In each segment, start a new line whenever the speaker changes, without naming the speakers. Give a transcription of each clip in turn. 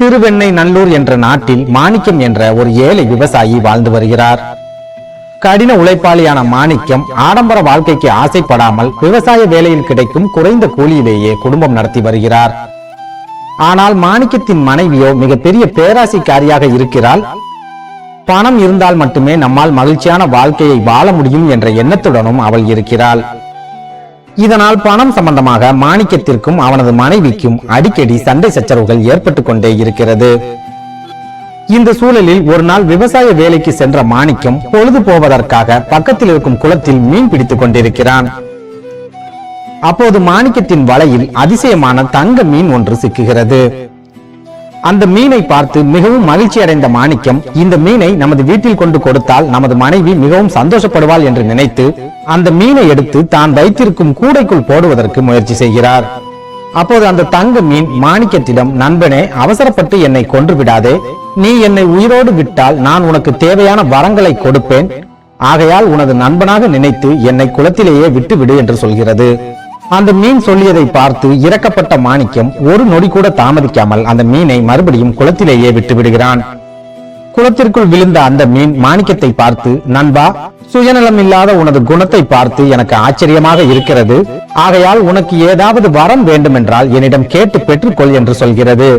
திருவெண்ணை நல்லூர் என்ற நாட்டில் மாணிக்கம் என்ற ஒரு ஏழை விவசாயி வாழ்ந்து வருகிறார். கடின உழைப்பாளியான மாணிக்கம் ஆடம்பர வாழ்க்கைக்கு ஆசைப்படாமல் விவசாய வேலையில் கிடைக்கும் குறைந்த கூலியிலேயே குடும்பம் நடத்தி வருகிறார். ஆனால் மாணிக்கத்தின் மனைவியோ மிகப்பெரிய பேராசைக்காரியாக இருக்கிறாள். பணம் இருந்தால் மட்டுமே நம்மால் மகிழ்ச்சியான வாழ்க்கையை வாழ முடியும் என்ற எண்ணத்துடனும் அவள் இருக்கிறாள். இதனால் பணம் சம்பந்தமாக மாணிக்கத்திற்கும் அவனது மனைவிக்கும் அடிக்கடி சண்டை சச்சரவுகள் ஏற்பட்டுக் கொண்டே இருக்கிறது. இந்த சூழலில் ஒரு நாள் விவசாய வேலைக்கு சென்ற மாணிக்கம் பொழுது போவதற்காக பக்கத்தில் இருக்கும் குளத்தில் மீன் பிடித்துக் கொண்டிருக்கிறான். அப்போது மாணிக்கத்தின் வலையில் அதிசயமான தங்க மீன் ஒன்று சிக்குகிறது. அந்த மீனை பார்த்து மிகவும் மகிழ்ச்சி அடைந்த மாணிக்கம் இந்த மீனை நமது வீட்டில் கொண்டு கொடுத்தால் நமது மனைவி மிகவும் சந்தோஷப்படுவாள் என்று நினைத்து அந்த மீனை எடுத்து தான் வைத்திருக்கும் கூடைக்குள் போடுவதற்கு முயற்சி செய்கிறார். அப்போது அந்த தங்க மீன் மாணிக்கத்திடம் நண்பனே அவசரப்பட்டு என்னை கொன்று விடாதே. நீ என்னை உயிரோடு விட்டால் நான் உனக்கு தேவையான வரங்களை கொடுப்பேன். ஆகையால் உனது நண்பனாக நினைத்து என்னை குளத்திலேயே விட்டு விடு என்று சொல்கிறது. அந்த மீன் சொல்லியதை பார்த்து இறக்கப்பட்ட மாணிக்கம் ஒரு நொடி கூட தாமதிக்காமல் அந்த மீனை மறுபடியும் குளத்திலேயே விட்டு விடுகிறான். குளத்திற்குள் விழுந்த அந்த மீன் மாணிக்கத்தை பார்த்து நண்பா சுயநலம் இல்லாத உனது குணத்தை பார்த்து எனக்கு ஆச்சரியமாக இருக்கிறது. ஆகையால் உனக்கு ஏதாவது வரம் வேண்டுமென்றால் என்னிடம் கேட்டு பெற்றுக்கொள் என்று சொல்கிறது.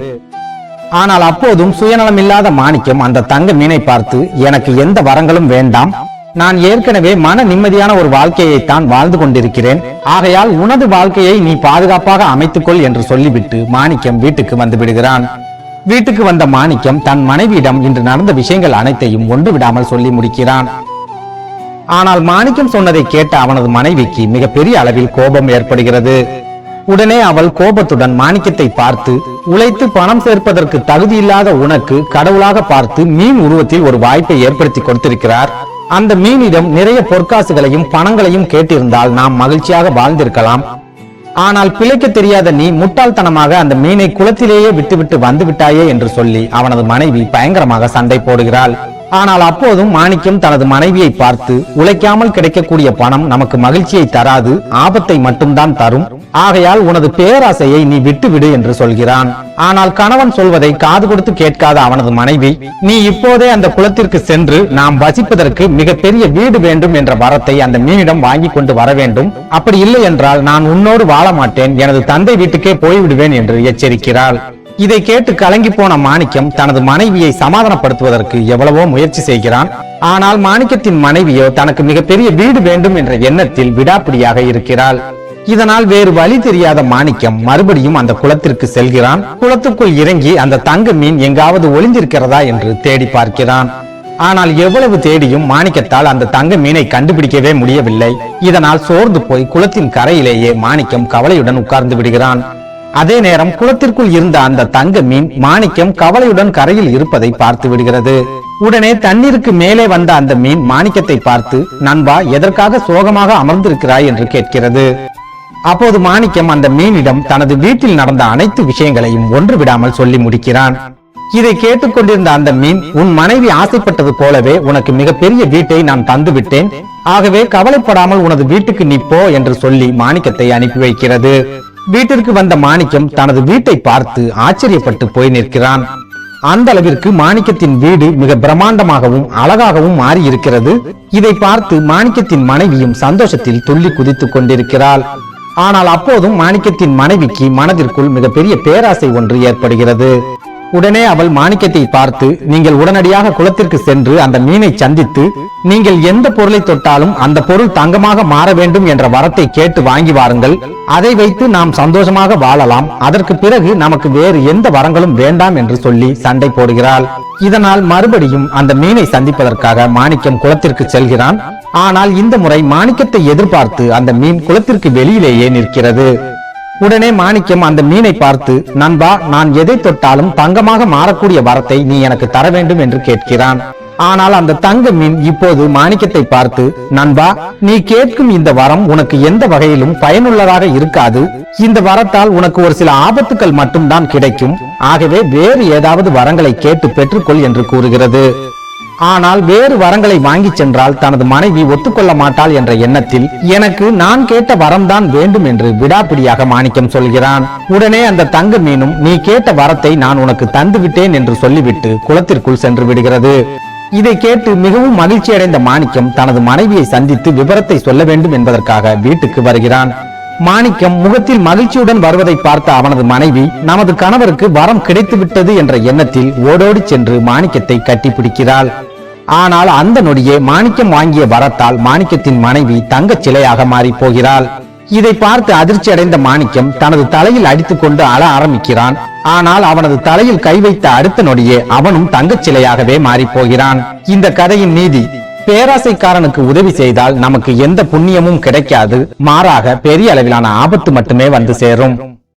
ஆனால் அப்போதும் சுயநலம் இல்லாத மாணிக்கம் அந்த தங்க மீனை பார்த்து எனக்கு எந்த வரங்களும் வேண்டாம். நான் ஏற்கனவே மன நிம்மதியான ஒரு வாழ்க்கையை தான் வாழ்ந்து கொண்டிருக்கிறேன். ஆகையால் உனது வாழ்க்கையை நீ பாதுகாப்பாக அமைத்துக்கொள் என்று சொல்லிவிட்டு மாணிக்கம் வீட்டுக்கு வந்து விடுகிறான். வீட்டுக்கு வந்த மாணிக்கம் தன் மனைவியிடம் இன்று நடந்த விஷயங்கள் அனைத்தையும் ஒன்று விடாமல் சொல்லி முடிக்கிறான். ஆனால் மாணிக்கம் சொன்னதை கேட்ட அவனது மனைவிக்கு மிகப்பெரிய அளவில் கோபம் ஏற்படுகிறது. உடனே அவள் கோபத்துடன் மாணிக்கத்தை பார்த்து உழைத்து பணம் சேர்ப்பதற்கு தகுதியில்லாத உனக்கு கடவுளாக பார்த்து மீன் உருவத்தில் ஒரு வாய்ப்பை ஏற்படுத்தி கொடுத்திருக்கிறார். அந்த மீனிடம் நிறைய பொற்காசுகளையும் பணங்களையும் கேட்டிருந்தால் நாம் மகிழ்ச்சியாக வாழ்ந்திருக்கலாம். ஆனால் பிழைக்க தெரியாத நீ முட்டாள்தனமாக அந்த மீனை குளத்திலேயே விட்டுவிட்டு வந்து விட்டாயே என்று சொல்லி அவனது மனைவி பயங்கரமாக சண்டை போடுகிறாள். ஆனால் அப்போதும் மாணிக்கம் தனது மனைவியை பார்த்து உழைக்காமல் கிடைக்கக்கூடிய பணம் நமக்கு மகிழ்ச்சியை தராது ஆபத்தை மட்டும்தான் தரும். ஆகையால் உனது பேராசையை நீ விட்டுவிடு என்று சொல்கிறான். ஆனால் கணவன் சொல்வதை காது கொடுத்து கேட்காத அவனது மனைவி நீ இப்போதே அந்த குளத்திற்கு சென்று நாம் வசிப்பதற்கு மிகப்பெரிய வீடு வேண்டும் என்ற வரத்தை அந்த மீனிடம் வாங்கி கொண்டு வர வேண்டும். அப்படி இல்லை என்றால் நான் உன்னோடு வாழ மாட்டேன். எனது தந்தை வீட்டுக்கே போய்விடுவேன் என்று எச்சரிக்கிறாள். இதை கேட்டு கலங்கி போன மாணிக்கம் தனது மனைவியை சமாதானப்படுத்துவதற்கு எவ்வளவோ முயற்சி செய்கிறான். ஆனால் மாணிக்கத்தின் மனைவியோ தனக்கு மிகப்பெரிய வீடு வேண்டும் என்ற எண்ணத்தில் விடாப்பிடியாக இருக்கிறாள். இதனால் வேறு வழி தெரியாத மாணிக்கம் மறுபடியும் அந்த குளத்திற்கு செல்கிறான். குளத்துக்குள் இறங்கி அந்த தங்க மீன் எங்காவது ஒளிந்திருக்கிறதா என்று தேடி பார்க்கிறான். ஆனால் எவ்வளவு தேடியும் மாணிக்கத்தால் அந்த தங்க மீனை கண்டுபிடிக்கவே முடியவில்லை. இதனால் சோர்ந்து போய் குளத்தின் கரையிலேயே மாணிக்கம் கவலையுடன் உட்கார்ந்து விடுகிறான். அதே நேரம் குளத்திற்குள் இருந்த அந்த தங்க மீன் மாணிக்கம் கவலையுடன் கரையில் இருப்பதை பார்த்து விடுகிறது. உடனே தண்ணீருக்கு மேலே வந்த அந்த மீன் மாணிக்கத்தை பார்த்து நண்பா எதற்காக சோகமாக அமர்ந்திருக்கிறாய்? என்று கேட்கிறது. அப்போது மாணிக்கம் அந்த மீனிடம் தனது வீட்டில் நடந்த அனைத்து விஷயங்களையும் ஒன்று விடாமல் சொல்லி முடிக்கிறான். இதை கேட்டுக்கொண்டிருந்த அந்த மீன் உன் மனைவி ஆசைப்பட்டது போலவே உனக்கு மிகப்பெரிய வீட்டை நான் தந்து விட்டேன் ஆகவே கவலைப்படாமல் உனது வீட்டுக்கு நீ போ என்று சொல்லி மாணிக்கத்தை அனுப்பி வைக்கிறது. வீட்டிற்கு வந்த மாணிக்கம் தனது வீட்டை பார்த்து ஆச்சரியப்பட்டு போய் நிற்கிறான். அந்த அளவிற்கு மாணிக்கத்தின் வீடு மிக பிரம்மாண்டமாகவும் அழகாகவும் மாறி இருக்கிறது இதை பார்த்து மாணிக்கத்தின் மனைவியும் சந்தோஷத்தில் துள்ளி குதித்துக் கொண்டிருக்கிறாள். ஆனால் அப்போதும் மாணிக்கத்தின் மனைவிக்கு மனதிற்குள் மிகப்பெரிய பேராசை ஒன்று ஏற்படுகிறது. உடனே அவள் மாணிக்கத்தை பார்த்து நீங்கள் உடனடியாக குளத்திற்கு சென்று அந்த மீனை சந்தித்து நீங்கள் எந்த பொருளை தொட்டாலும் அந்த பொருள் தங்கமாக மாற வேண்டும் என்ற வரத்தை கேட்டு வாங்கி வாருங்கள். அதை வைத்து நாம் சந்தோஷமாக வாழலாம். அதற்கு பிறகு நமக்கு வேறு எந்த வரங்களும் வேண்டாம் என்று சொல்லி சண்டை போடுகிறாள். இதனால் மறுபடியும் அந்த மீனை சந்திப்பதற்காக மாணிக்கம் குளத்திற்கு செல்கிறான். ஆனால் இந்த முறை மாணிக்கத்தை எதிர்பார்த்து அந்த மீன் குளத்திற்கு வெளியிலேயே நிற்கிறது. உடனே மாணிக்கம் அந்த மீனை பார்த்து நண்பா நான் எதை தொட்டாலும் தங்கமாக மாறக்கூடிய வரத்தை நீ எனக்கு தர வேண்டும் என்று கேட்கிறான். ஆனால் அந்த தங்க மீன் இப்போது மாணிக்கத்தை பார்த்து நண்பா நீ கேட்கும் இந்த வரம் உனக்கு எந்த வகையிலும் பயனுள்ளதாக இருக்காது. இந்த வரத்தால் உனக்கு ஒரு சில ஆபத்துக்கள் மட்டும்தான் கிடைக்கும். ஆகவே வேறு ஏதாவது வரங்களை கேட்டு பெற்றுக்கொள் என்று கூறுகிறது. ஆனால் வேறு வரங்களை வாங்கி சென்றால் தனது மனைவி ஒத்துக்கொள்ள மாட்டாள் என்ற எண்ணத்தில் எனக்கு நான் கேட்ட வரம்தான் வேண்டும் என்று விடாப்பிடியாக மாணிக்கம் சொல்கிறான். உடனே அந்த தங்க மீனும் நீ கேட்ட வரத்தை நான் உனக்கு தந்துவிட்டேன் என்று சொல்லிவிட்டு குளத்திற்குள் சென்று விடுகிறது. இதை கேட்டு மிகவும் மகிழ்ச்சி அடைந்த மாணிக்கம் தனது மனைவியை சந்தித்து விவரத்தை சொல்ல வேண்டும் என்பதற்காக வீட்டுக்கு வருகிறான். மாணிக்கம் முகத்தில் மகிழ்ச்சியுடன் வருவதை பார்த்த அவனது மனைவி நமது கணவருக்கு வரம் கிடைத்துவிட்டது என்ற எண்ணத்தில் ஓடோடி சென்று மாணிக்கத்தை கட்டிப்பிடிக்கிறாள். ஆனால் அந்த நொடியே மாணிக்கம் வாங்கிய வரத்தால் மாணிக்கத்தின் மனைவி தங்கச் சிலையாக மாறி போகிறாள். இதை பார்த்து அதிர்ச்சி அடைந்த மாணிக்கம் தனது தலையில் அடித்துக்கொண்டு அழ ஆரம்பிக்கிறான். ஆனால் அவனது தலையில் கை வைத்த அடுத்த நொடியே அவனும் தங்கச் சிலையாகவே மாறி போகிறான். இந்த கதையின் நீதி பேராசைக்காரனுக்கு உதவி செய்தால் நமக்கு எந்த புண்ணியமும் கிடைக்காது மாறாக பெரிய அளவிலான ஆபத்து மட்டுமே வந்து சேரும்.